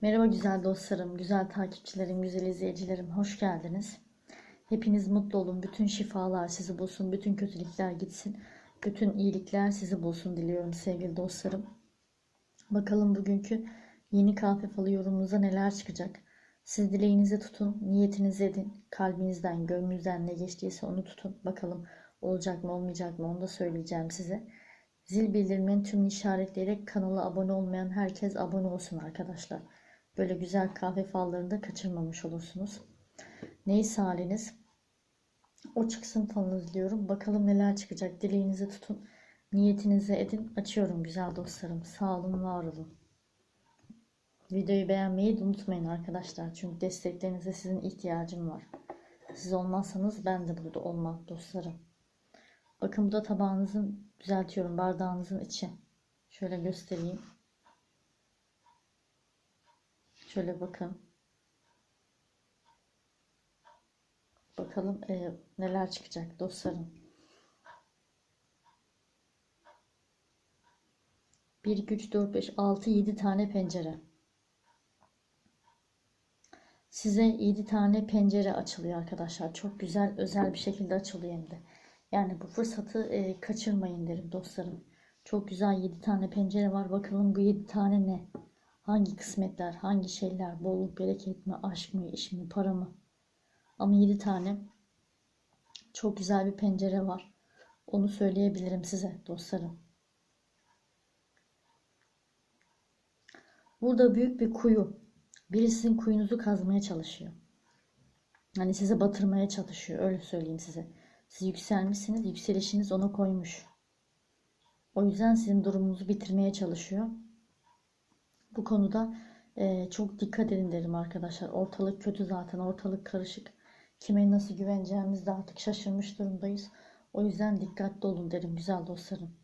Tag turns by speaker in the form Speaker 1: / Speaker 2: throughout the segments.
Speaker 1: Merhaba güzel dostlarım, güzel takipçilerim, güzel izleyicilerim. Hoş geldiniz. Hepiniz mutlu olun. Bütün şifalar sizi bulsun. Bütün kötülükler gitsin. Bütün iyilikler sizi bulsun diliyorum sevgili dostlarım. Bakalım bugünkü yeni kahve falı yorumunuza neler çıkacak. Siz dileğinizi tutun, niyetinizi edin. Kalbinizden, gönlünüzden ne geçtiyse onu tutun. Bakalım olacak mı olmayacak mı onu da söyleyeceğim size. Zil bildirimlerini tüm işaretleyerek kanala abone olmayan herkes abone olsun arkadaşlar. Böyle güzel kahve fallarını da kaçırmamış olursunuz. Neyse haliniz. O çıksın falınız diyorum. Bakalım neler çıkacak. Dileğinizi tutun. Niyetinizi edin. Açıyorum güzel dostlarım. Sağ olun, var olun. Videoyu beğenmeyi de unutmayın arkadaşlar. Çünkü desteklerinize sizin ihtiyacım var. Siz olmazsanız ben de burada olmam dostlarım. Bakın bu da tabağınızın düzeltiyorum bardağınızın içi. Şöyle göstereyim. Şöyle bakın. Bakalım e, neler çıkacak dostlarım. 1, 2, 3, 4, 5, 6, 7 tane pencere. Size 7 tane pencere açılıyor arkadaşlar. Çok güzel özel bir şekilde açılıyor hem de. Yani bu fırsatı e, kaçırmayın derim dostlarım. Çok güzel 7 tane pencere var. Bakalım bu 7 tane ne? Hangi kısmetler, hangi şeyler, bolluk, bereket mi, aşk mı, iş mi, para mı? Ama 7 tane çok güzel bir pencere var. Onu söyleyebilirim size dostlarım. Burada büyük bir kuyu. Biri sizin kuyunuzu kazmaya çalışıyor. Hani sizi batırmaya çalışıyor. Öyle söyleyeyim size. Siz yükselmişsiniz. Yükselişiniz ona koymuş. O yüzden sizin durumunuzu bitirmeye çalışıyor. Bu konuda e, çok dikkat edin derim arkadaşlar. Ortalık kötü zaten. Ortalık karışık. Kime nasıl güveneceğimizi de artık şaşırmış durumdayız. O yüzden dikkatli olun derim güzel dostlarım.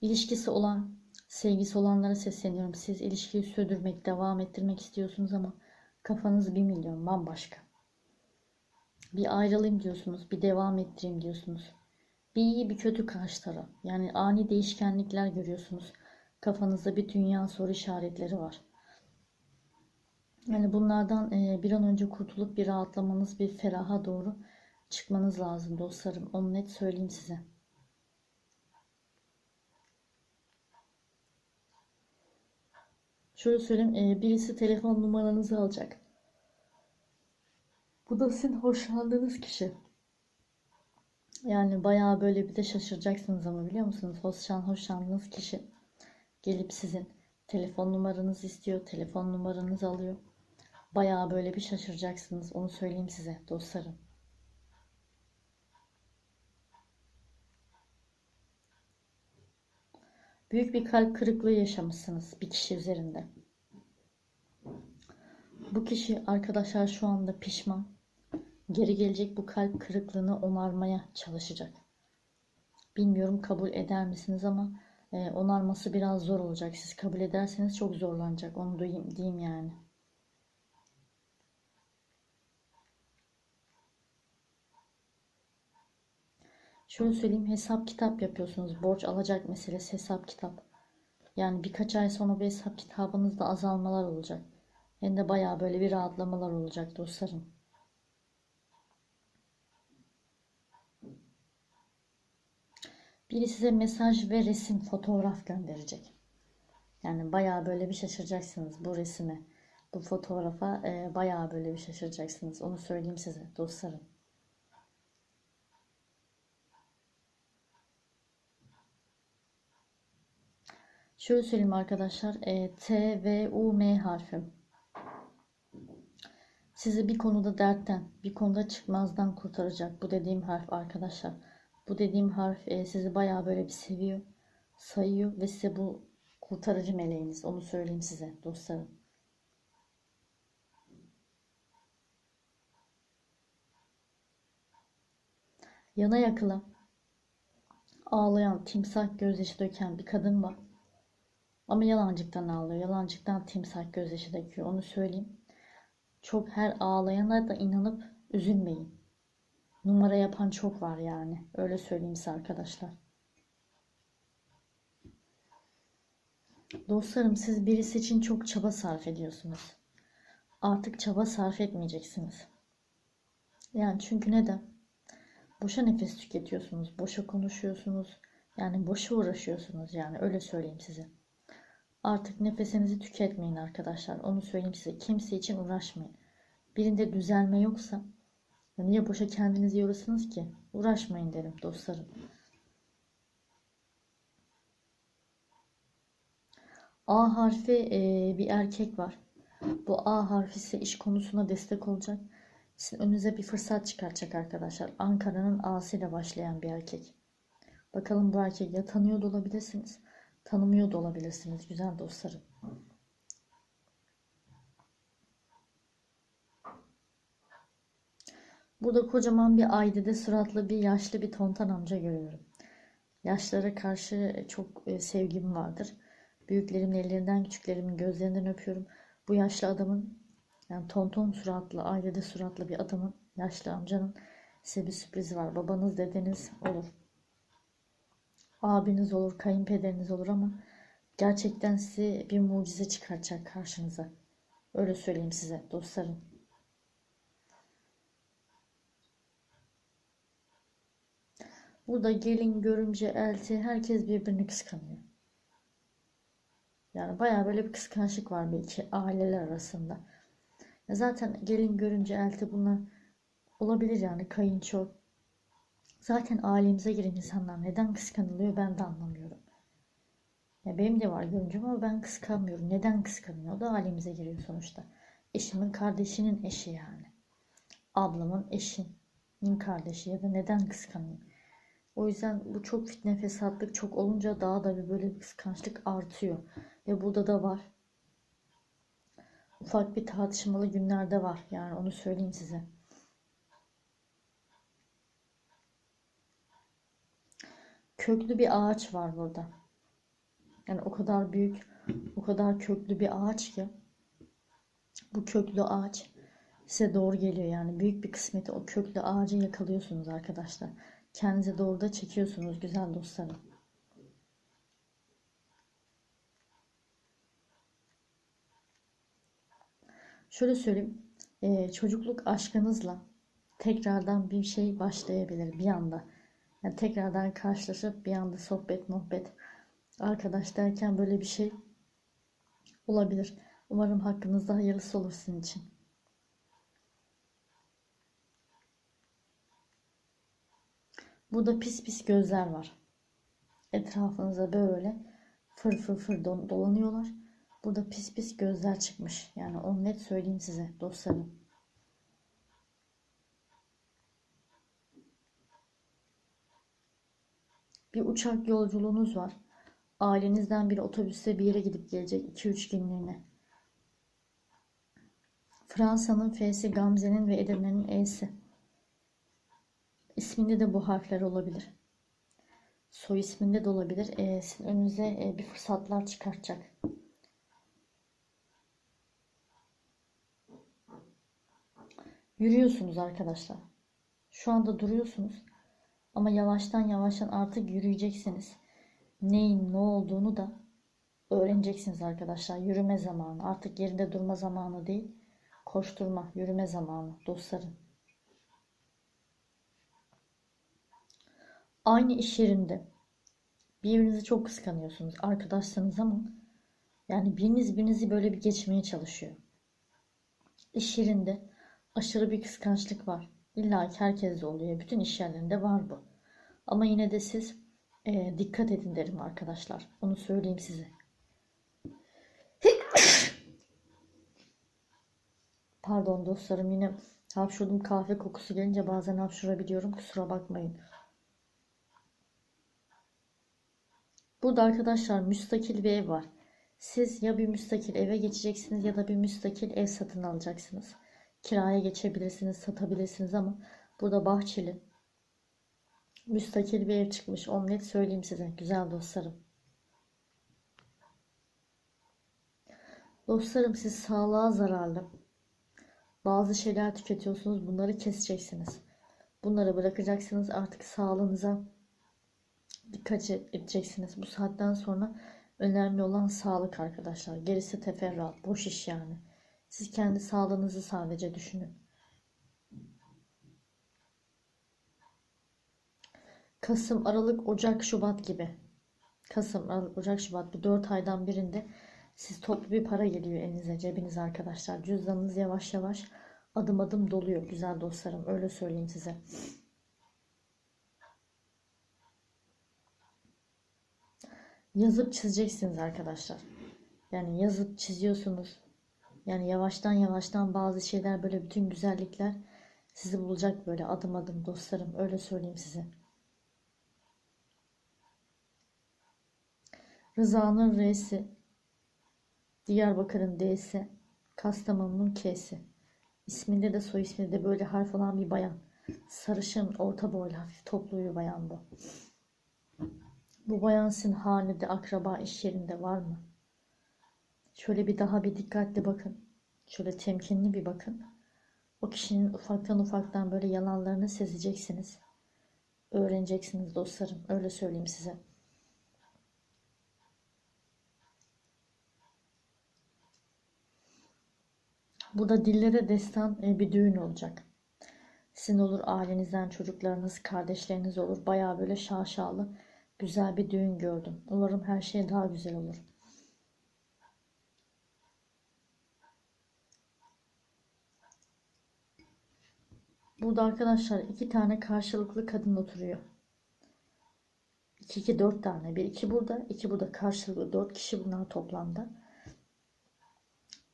Speaker 1: İlişkisi olan, sevgisi olanlara sesleniyorum. Siz ilişkiyi sürdürmek, devam ettirmek istiyorsunuz ama kafanız bir milyon bambaşka. Bir ayrılayım diyorsunuz, bir devam ettireyim diyorsunuz. Bir iyi bir kötü karşı taraf. Yani ani değişkenlikler görüyorsunuz. Kafanızda bir dünya soru işaretleri var. Yani bunlardan e, bir an önce kurtulup bir rahatlamanız, bir feraha doğru çıkmanız lazım dostlarım. Onu net söyleyeyim size. Şöyle söyleyeyim, e, birisi telefon numaranızı alacak. Bu da sizin hoşlandığınız kişi. Yani bayağı böyle bir de şaşıracaksınız ama biliyor musunuz? Hoşlan, hoşlandığınız kişi gelip sizin telefon numaranızı istiyor, telefon numaranızı alıyor. Bayağı böyle bir şaşıracaksınız. Onu söyleyeyim size dostlarım. Büyük bir kalp kırıklığı yaşamışsınız bir kişi üzerinde. Bu kişi arkadaşlar şu anda pişman. Geri gelecek bu kalp kırıklığını onarmaya çalışacak. Bilmiyorum kabul eder misiniz ama e, onarması biraz zor olacak. Siz kabul ederseniz çok zorlanacak. Onu duyayım, diyeyim yani. Şöyle söyleyeyim hesap kitap yapıyorsunuz. Borç alacak meselesi hesap kitap. Yani birkaç ay sonra bir hesap kitabınızda azalmalar olacak. Hem de bayağı böyle bir rahatlamalar olacak dostlarım. Biri size mesaj ve resim, fotoğraf gönderecek. Yani bayağı böyle bir şaşıracaksınız bu resime. Bu fotoğrafa e, bayağı böyle bir şaşıracaksınız. Onu söyleyeyim size dostlarım. Şöyle söyleyeyim arkadaşlar. E, T, V, U, M harfi. Sizi bir konuda dertten, bir konuda çıkmazdan kurtaracak bu dediğim harf arkadaşlar. Bu dediğim harf e, sizi bayağı böyle bir seviyor, sayıyor ve size bu kurtarıcı meleğiniz. Onu söyleyeyim size dostlarım. Yana yakıla ağlayan, timsah gözyaşı döken bir kadın var. Ama yalancıktan ağlıyor. Yalancıktan timsah gözyaşı döküyor. Onu söyleyeyim. Çok her ağlayana da inanıp üzülmeyin. Numara yapan çok var yani. Öyle söyleyeyim size arkadaşlar. Dostlarım siz birisi için çok çaba sarf ediyorsunuz. Artık çaba sarf etmeyeceksiniz. Yani çünkü neden? Boşa nefes tüketiyorsunuz, boşa konuşuyorsunuz. Yani boşa uğraşıyorsunuz yani öyle söyleyeyim size. Artık nefesinizi tüketmeyin arkadaşlar. Onu söyleyeyim size. Kimse için uğraşmayın. Birinde düzelme yoksa niye boşa kendinizi yoruyorsunuz ki? Uğraşmayın derim dostlarım. A harfi e, bir erkek var. Bu A harfi ise iş konusuna destek olacak. Sizin önünüze bir fırsat çıkartacak arkadaşlar. Ankara'nın A'sı ile başlayan bir erkek. Bakalım bu erkek ya tanıyor da olabilirsiniz. Tanımıyor da olabilirsiniz güzel dostlarım. Burada kocaman bir aydede suratlı bir yaşlı bir tontan amca görüyorum. Yaşlara karşı çok e, sevgim vardır. Büyüklerimin ellerinden, küçüklerimin gözlerinden öpüyorum. Bu yaşlı adamın yani tonton suratlı, ailede suratlı bir adamın, yaşlı amcanın size bir sürprizi var. Babanız, dedeniz olur. Abiniz olur, kayınpederiniz olur ama gerçekten size bir mucize çıkaracak karşınıza. Öyle söyleyeyim size dostlarım. Burada gelin, görümce, elti herkes birbirini kıskanıyor. Yani baya böyle bir kıskançlık var belki aileler arasında. Ya zaten gelin görünce elti bunlar olabilir yani kayınço. Zaten ailemize giren insanlar neden kıskanılıyor ben de anlamıyorum. Ya benim de var görüncüm ama ben kıskanmıyorum. Neden kıskanıyor? O da ailemize giriyor sonuçta. Eşimin kardeşinin eşi yani. Ablamın eşinin kardeşi ya da neden kıskanıyor? O yüzden bu çok fitne fesatlık çok olunca daha da bir böyle bir kıskançlık artıyor. Ve burada da var. Ufak bir tartışmalı günlerde var. Yani onu söyleyeyim size. Köklü bir ağaç var burada. Yani o kadar büyük, o kadar köklü bir ağaç ki bu köklü ağaç size doğru geliyor yani büyük bir kısmeti o köklü ağacı yakalıyorsunuz arkadaşlar. Kendinize doğru da çekiyorsunuz güzel dostlarım. Şöyle söyleyeyim. e, çocukluk aşkınızla tekrardan bir şey başlayabilir bir anda. Yani tekrardan karşılaşıp bir anda sohbet muhabbet arkadaş derken böyle bir şey olabilir. Umarım hakkınızda hayırlısı olur sizin için. Burada pis pis gözler var. Etrafınıza böyle fır fır fır dolanıyorlar. Burada pis pis gözler çıkmış. Yani onu net söyleyeyim size dostlarım. Bir uçak yolculuğunuz var. Ailenizden biri otobüste bir yere gidip gelecek 2-3 günlüğüne. Fransa'nın F'si Gamze'nin ve Edirne'nin E'si. İsminde de bu harfler olabilir. Soy isminde de olabilir. E, sizin önünüze e, bir fırsatlar çıkartacak. Yürüyorsunuz arkadaşlar. Şu anda duruyorsunuz. Ama yavaştan yavaştan artık yürüyeceksiniz. Neyin ne olduğunu da öğreneceksiniz arkadaşlar. Yürüme zamanı. Artık yerinde durma zamanı değil. Koşturma, yürüme zamanı dostlarım. Aynı iş yerinde birbirinizi çok kıskanıyorsunuz. Arkadaşsanız ama yani biriniz birinizi böyle bir geçmeye çalışıyor. İş yerinde aşırı bir kıskançlık var. İlla ki herkeste oluyor. Bütün iş yerlerinde var bu. Ama yine de siz e, dikkat edin derim arkadaşlar. Onu söyleyeyim size. Pardon dostlarım yine hapşurdum kahve kokusu gelince bazen hapşurabiliyorum. Kusura bakmayın. Burada arkadaşlar müstakil bir ev var. Siz ya bir müstakil eve geçeceksiniz ya da bir müstakil ev satın alacaksınız. Kiraya geçebilirsiniz, satabilirsiniz ama burada bahçeli müstakil bir ev çıkmış. Onu net söyleyeyim size güzel dostlarım. Dostlarım siz sağlığa zararlı bazı şeyler tüketiyorsunuz. Bunları keseceksiniz. Bunları bırakacaksınız. Artık sağlığınıza dikkat edeceksiniz. Bu saatten sonra Önemli olan sağlık arkadaşlar. Gerisi teferruat, boş iş yani. Siz kendi sağlığınızı sadece düşünün. Kasım, Aralık, Ocak, Şubat gibi. Kasım, Aralık, Ocak, Şubat bu 4 aydan birinde siz toplu bir para geliyor elinize, cebinize arkadaşlar. Cüzdanınız yavaş yavaş adım adım doluyor güzel dostlarım. Öyle söyleyeyim size. Yazıp çizeceksiniz arkadaşlar. Yani yazıp çiziyorsunuz. Yani yavaştan yavaştan bazı şeyler böyle bütün güzellikler sizi bulacak böyle adım adım dostlarım. Öyle söyleyeyim size. Rıza'nın R'si, Diyarbakır'ın D'si, Kastamonu'nun K'si. İsminde de soy isminde de böyle harf olan bir bayan. Sarışın, orta boylu, hafif toplu bir bayan bu. Bu bayan sizin hanede, akraba, iş yerinde var mı? Şöyle bir daha bir dikkatli bakın. Şöyle temkinli bir bakın. O kişinin ufaktan ufaktan böyle yalanlarını sezeceksiniz. Öğreneceksiniz dostlarım. Öyle söyleyeyim size. Burada dillere destan e, bir düğün olacak. Sizin olur ailenizden çocuklarınız, kardeşleriniz olur. Baya böyle şaşalı güzel bir düğün gördüm. Umarım her şey daha güzel olur. Burada arkadaşlar iki tane karşılıklı kadın oturuyor. 2 2 4 tane. Bir iki burada, iki burada karşılıklı 4 kişi bunlar toplamda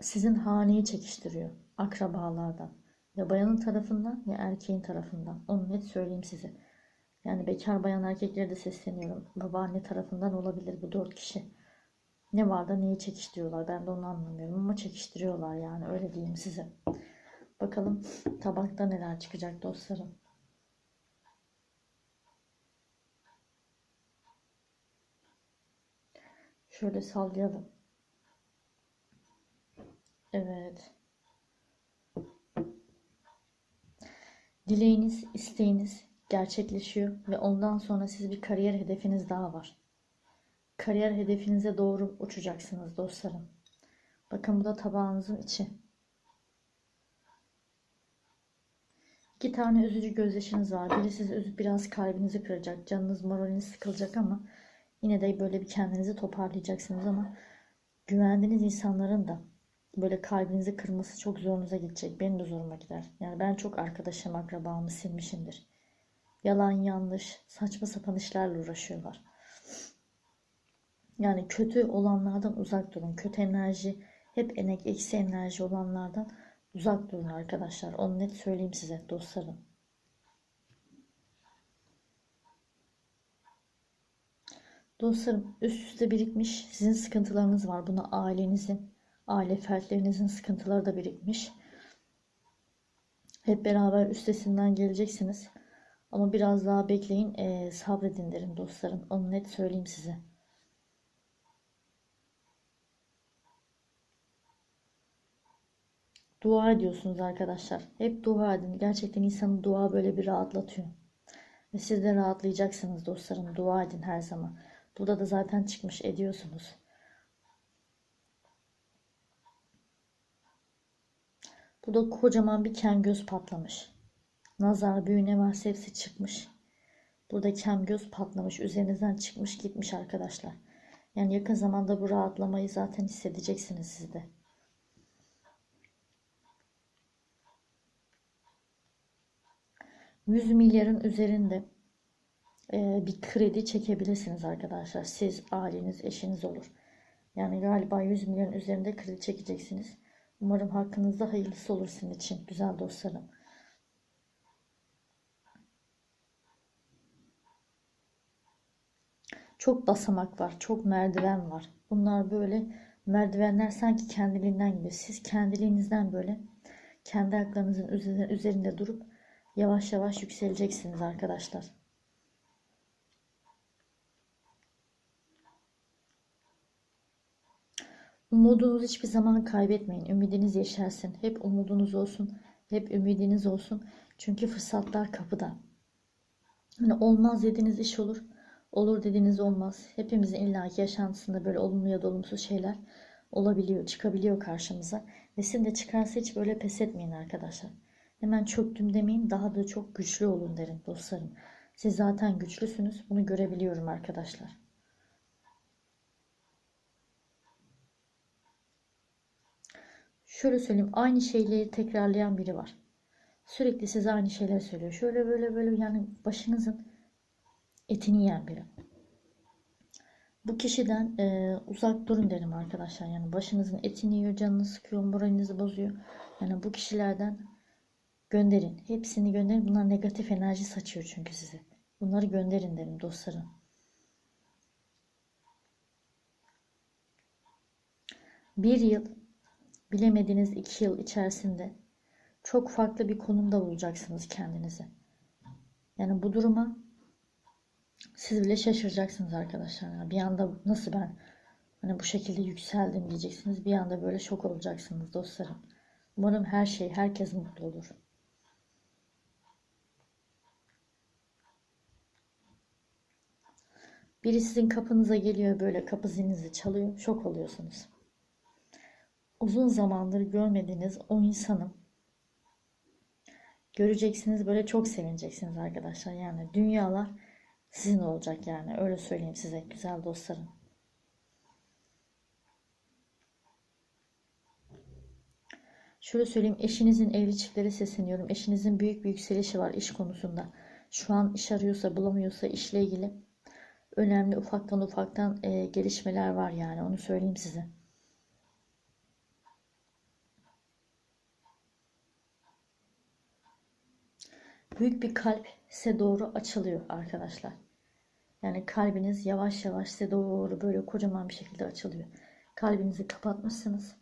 Speaker 1: sizin haneyi çekiştiriyor akrabalardan. Ya bayanın tarafından ya erkeğin tarafından. Onu net söyleyeyim size. Yani bekar bayan erkeklere de sesleniyorum. Babaanne tarafından olabilir bu dört kişi. Ne var da neyi çekiştiriyorlar ben de onu anlamıyorum ama çekiştiriyorlar yani öyle diyeyim size. Bakalım tabakta neler çıkacak dostlarım. Şöyle sallayalım. Evet. Dileğiniz, isteğiniz gerçekleşiyor ve ondan sonra siz bir kariyer hedefiniz daha var. Kariyer hedefinize doğru uçacaksınız dostlarım. Bakın bu da tabağınızın içi. İki tane üzücü gözyaşınız var. Biri sizi üzüp biraz kalbinizi kıracak. Canınız moraliniz sıkılacak ama yine de böyle bir kendinizi toparlayacaksınız ama güvendiğiniz insanların da böyle kalbinizi kırması çok zorunuza gidecek. Benim de zoruma gider. Yani ben çok arkadaşım, akrabamı silmişimdir. Yalan, yanlış, saçma sapan işlerle uğraşıyorlar. Yani kötü olanlardan uzak durun. Kötü enerji, hep enek, eksi enerji olanlardan uzak durun arkadaşlar. Onu net söyleyeyim size dostlarım. Dostlarım üst üste birikmiş sizin sıkıntılarınız var. Buna ailenizin, aile fertlerinizin sıkıntıları da birikmiş. Hep beraber üstesinden geleceksiniz. Ama biraz daha bekleyin, e, sabredin derim dostlarım. Onu net söyleyeyim size. Dua ediyorsunuz arkadaşlar. Hep dua edin. Gerçekten insanın dua böyle bir rahatlatıyor. Ve siz de rahatlayacaksınız dostlarım. Dua edin her zaman. Burada da zaten çıkmış ediyorsunuz. Bu da kocaman bir kem göz patlamış. Nazar büyü ne varsa hepsi çıkmış. Burada kem göz patlamış. Üzerinizden çıkmış gitmiş arkadaşlar. Yani yakın zamanda bu rahatlamayı zaten hissedeceksiniz siz de. Yüz milyarın üzerinde e, bir kredi çekebilirsiniz arkadaşlar. Siz, aileniz, eşiniz olur. Yani galiba 100 milyon üzerinde kredi çekeceksiniz. Umarım hakkınızda hayırlısı olur sizin için güzel dostlarım. Çok basamak var, çok merdiven var. Bunlar böyle merdivenler sanki kendiliğinden gibi. Siz kendiliğinizden böyle kendi ayaklarınızın üzerinde durup yavaş yavaş yükseleceksiniz arkadaşlar. Umudunuzu hiçbir zaman kaybetmeyin. Ümidiniz yeşersin. Hep umudunuz olsun. Hep ümidiniz olsun. Çünkü fırsatlar kapıda. Hani olmaz dediğiniz iş olur. Olur dediğiniz olmaz. Hepimizin illaki yaşantısında böyle olumlu ya da olumsuz şeyler olabiliyor, çıkabiliyor karşımıza. Ve sizin de çıkarsa hiç böyle pes etmeyin arkadaşlar. Hemen çöktüm demeyin, daha da çok güçlü olun derim dostlarım. Siz zaten güçlüsünüz, bunu görebiliyorum arkadaşlar. Şöyle söyleyeyim, aynı şeyleri tekrarlayan biri var. Sürekli size aynı şeyler söylüyor. Şöyle böyle böyle yani başınızın etini yiyen biri. Bu kişiden e, uzak durun derim arkadaşlar. Yani başınızın etini yiyor, canını sıkıyor, moralinizi bozuyor. Yani bu kişilerden gönderin. Hepsini gönderin. Bunlar negatif enerji saçıyor çünkü size. Bunları gönderin derim dostlarım. Bir yıl, bilemediğiniz iki yıl içerisinde çok farklı bir konumda bulacaksınız kendinizi. Yani bu duruma siz bile şaşıracaksınız arkadaşlar. Yani bir anda nasıl ben hani bu şekilde yükseldim diyeceksiniz. Bir anda böyle şok olacaksınız dostlarım. Umarım her şey, herkes mutlu olur. Biri sizin kapınıza geliyor böyle kapı zilinizi çalıyor. Şok oluyorsunuz. Uzun zamandır görmediğiniz o insanın göreceksiniz böyle çok sevineceksiniz arkadaşlar. Yani dünyalar sizin olacak yani öyle söyleyeyim size güzel dostlarım. Şöyle söyleyeyim eşinizin evli çiftlere sesleniyorum. Eşinizin büyük bir yükselişi var iş konusunda. Şu an iş arıyorsa bulamıyorsa işle ilgili önemli ufaktan ufaktan e, gelişmeler var yani onu söyleyeyim size. Büyük bir kalp size doğru açılıyor arkadaşlar. Yani kalbiniz yavaş yavaş size doğru böyle kocaman bir şekilde açılıyor. Kalbinizi kapatmışsınız.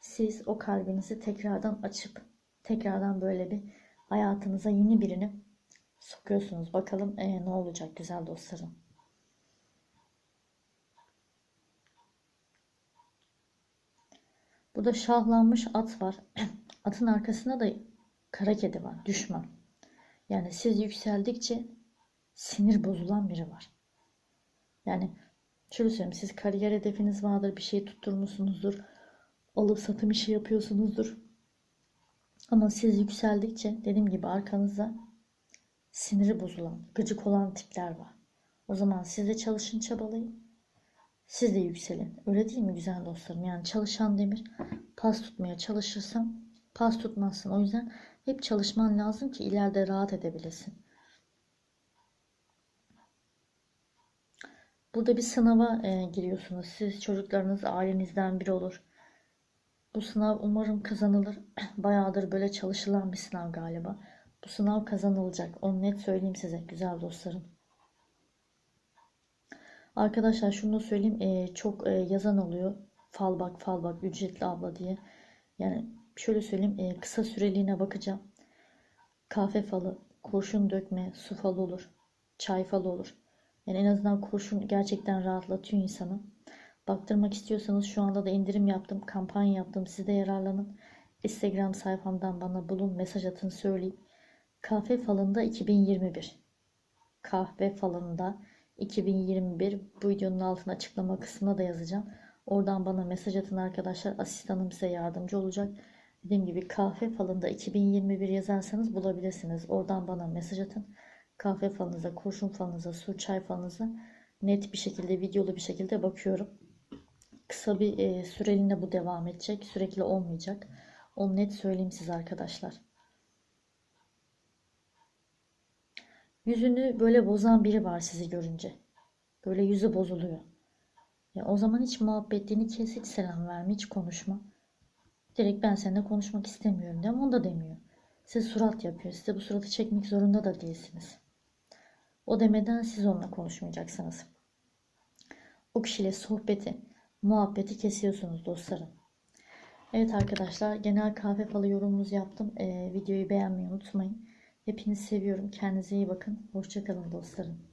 Speaker 1: Siz o kalbinizi tekrardan açıp tekrardan böyle bir hayatınıza yeni birini sokuyorsunuz. Bakalım e, ne olacak güzel dostlarım. Burada şahlanmış at var. Atın arkasında da kara kedi var. Düşman. Yani siz yükseldikçe sinir bozulan biri var. Yani şöyle söyleyeyim siz kariyer hedefiniz vardır bir şey tutturmuşsunuzdur. Alıp satım işi yapıyorsunuzdur. Ama siz yükseldikçe dediğim gibi arkanızda siniri bozulan, gıcık olan tipler var. O zaman siz de çalışın çabalayın. Siz de yükselin. Öyle değil mi güzel dostlarım? Yani çalışan demir pas tutmaya çalışırsan pas tutmazsın. O yüzden hep çalışman lazım ki ileride rahat edebilesin. Burada bir sınava e, giriyorsunuz. Siz çocuklarınız ailenizden biri olur. Bu sınav umarım kazanılır. Bayağıdır böyle çalışılan bir sınav galiba. Bu sınav kazanılacak. Onu net söyleyeyim size güzel dostlarım. Arkadaşlar şunu da söyleyeyim. E, çok e, yazan oluyor. Fal bak fal bak ücretli abla diye. Yani şöyle söyleyeyim. E, kısa süreliğine bakacağım. Kahve falı, kurşun dökme, su falı olur. Çay falı olur. Yani en azından kurşun gerçekten rahatlatıyor insanı. Baktırmak istiyorsanız şu anda da indirim yaptım. Kampanya yaptım. Siz de yararlanın. Instagram sayfamdan bana bulun. Mesaj atın söyleyeyim. Kahve falında 2021. Kahve falında 2021. Bu videonun altına açıklama kısmına da yazacağım. Oradan bana mesaj atın arkadaşlar. Asistanım size yardımcı olacak. Dediğim gibi kahve falında 2021 yazarsanız bulabilirsiniz. Oradan bana mesaj atın. Kahve falınıza, kurşun falınıza, su çay falınıza net bir şekilde, videolu bir şekilde bakıyorum. Kısa bir e, süreliğine bu devam edecek. Sürekli olmayacak. Onu net söyleyeyim size arkadaşlar. Yüzünü böyle bozan biri var sizi görünce. Böyle yüzü bozuluyor. Ya o zaman hiç muhabbetliğini kes, hiç selam verme, hiç konuşma. Direkt ben seninle konuşmak istemiyorum diyorum. Onu da demiyor. Size surat yapıyor. Size bu suratı çekmek zorunda da değilsiniz. O demeden siz onunla konuşmayacaksınız. O kişiyle sohbeti, muhabbeti kesiyorsunuz dostlarım. Evet arkadaşlar genel kahve falı yorumumuzu yaptım. Ee, videoyu beğenmeyi unutmayın. Hepinizi seviyorum. Kendinize iyi bakın. Hoşçakalın dostlarım.